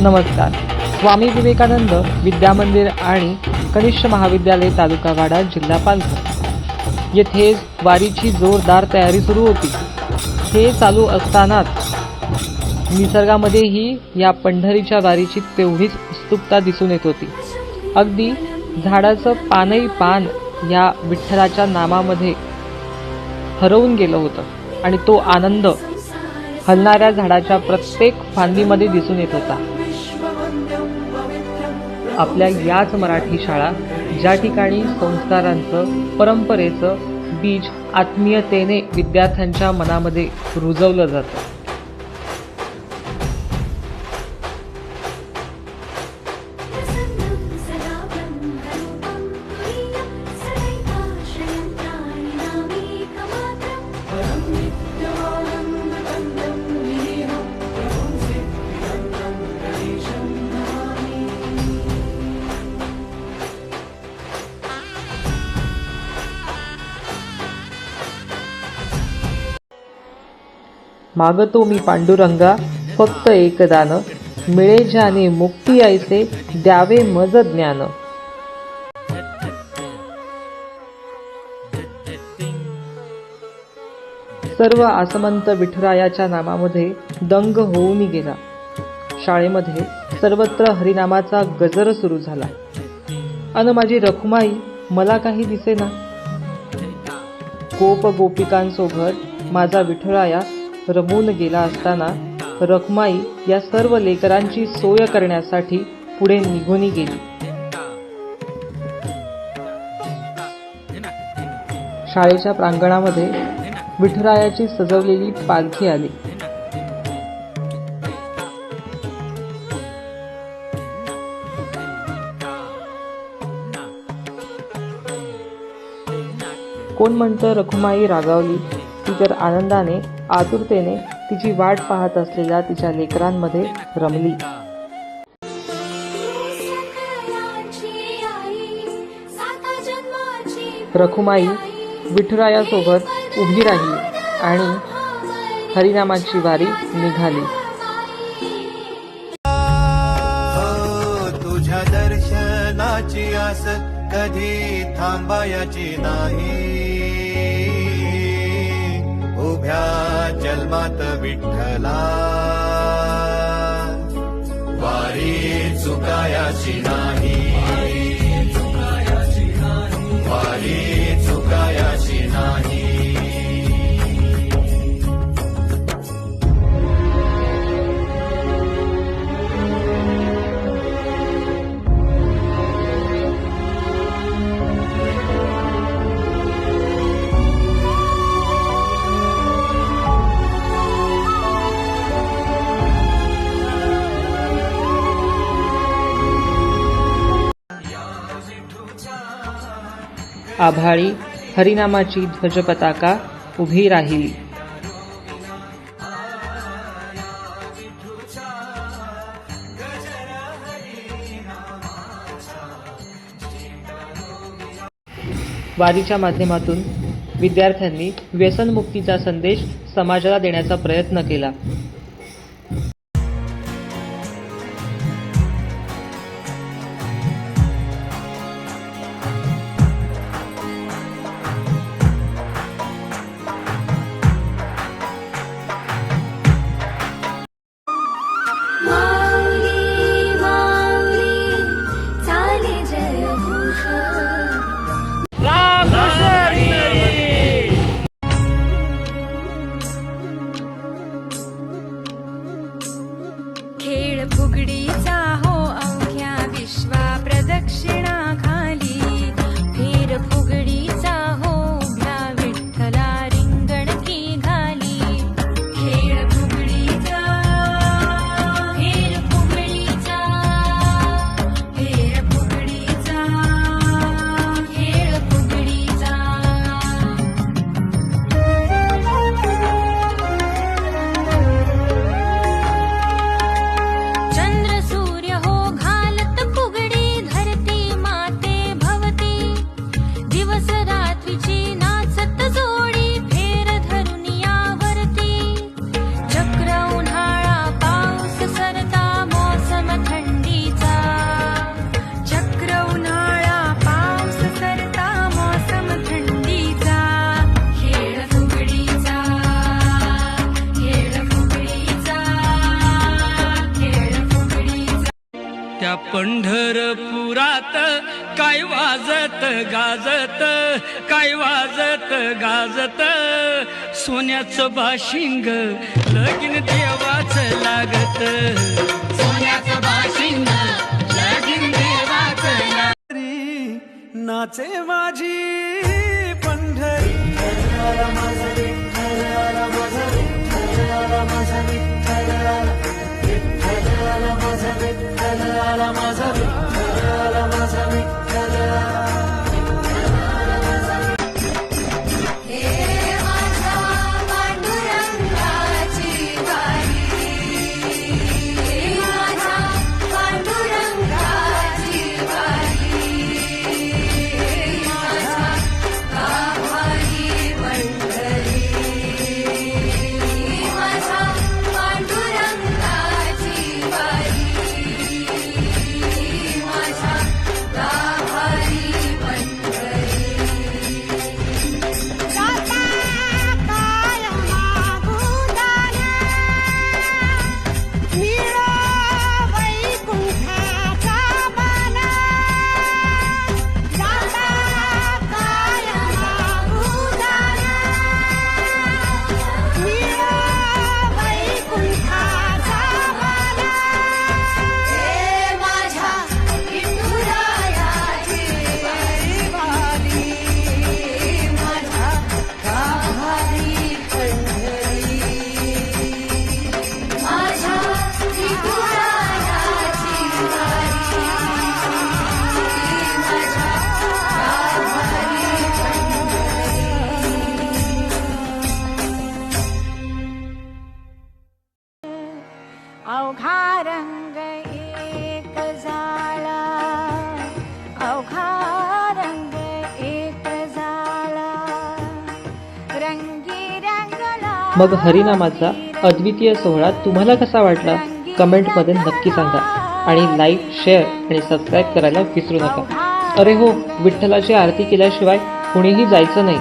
नमस्कार. स्वामी विवेकानंद विद्यामंदिर आणि कनिष्ठ महाविद्यालय तालुका वाडा जिल्हा पालघर. येथे वारीची जोरदार तयारी सुरू होती. हे चालू असतानाच निसर्गामध्येही या पंढरीच्या वारीची तेवढीच उत्सुकता दिसून येत होती. अगदी झाडाचं पानही पान या विठ्ठलाच्या नामामध्ये हरवून गेलं होतं आणि तो आनंद हलणाऱ्या झाडाच्या प्रत्येक फांदीमध्ये दिसून येत होता. आपल्या याच मराठी शाळा ज्या ठिकाणी संस्कारांचं परंपरेचं बीज आत्मीयतेने विद्यार्थ्यांच्या मनामध्ये रुजवलं जातं. मागतो मी पांडुरंगा फक्त एकदान. मिळे ज्याने मुक्ती ऐसे द्यावे मज ज्ञान. सर्व आसमंत विठुरायाच्या नामामध्ये दंग होऊन गेला. शाळेमध्ये सर्वत्र हरिनामाचा गजर सुरू झाला. अन माझी रखुमाई मला काही दिसेना. गोप गोपिकांसोबत माझा विठुराया रमून गेला असताना रखमाई या सर्व लेकरांची सोय करण्यासाठी पुढे निघून गेली. शाळेच्या प्रांगणामध्ये विठुरायाची सजवलेली पालखी आली. कोण म्हणतं रखुमाई रागावली ती तर आनंदाने आतुरतेने तिची वाट पाहत असलेल्या तिच्या लेकरांमध्ये रमली. रखुमाई विठुरायासोबत उभी राहिली आणि हरिनामाची वारी निघाली. हो, तुझ्या दर्शनाची आस कधी थांबायची नाही. उभ्या जन्मात विठ्ठला. वारी चुकायाची ना आभाळी हरिनामाची ध्वजपताका उभी राहिली. वारीच्या माध्यमातून विद्यार्थ्यांनी व्यसनमुक्तीचा संदेश समाजाला देण्याचा प्रयत्न केला. गाजत काय वाजत गाजत सोन्याचं बाशिंग लगीन देवाचं लागत. सोन्याचं बाशिंग लगीन देवाच नाचे माझी पंढरी. अवघा मग हरिनामाचा अद्वितीय सोहळा तुम्हाला कसा वाटला? कमेंटमध्ये नक्की सांगा. आणि लाईक शेअर आणि सबस्क्राईब करायला विसरू नका. अरे हो विठ्ठलाची आरती केल्याशिवाय कुणीही जायचं नाही.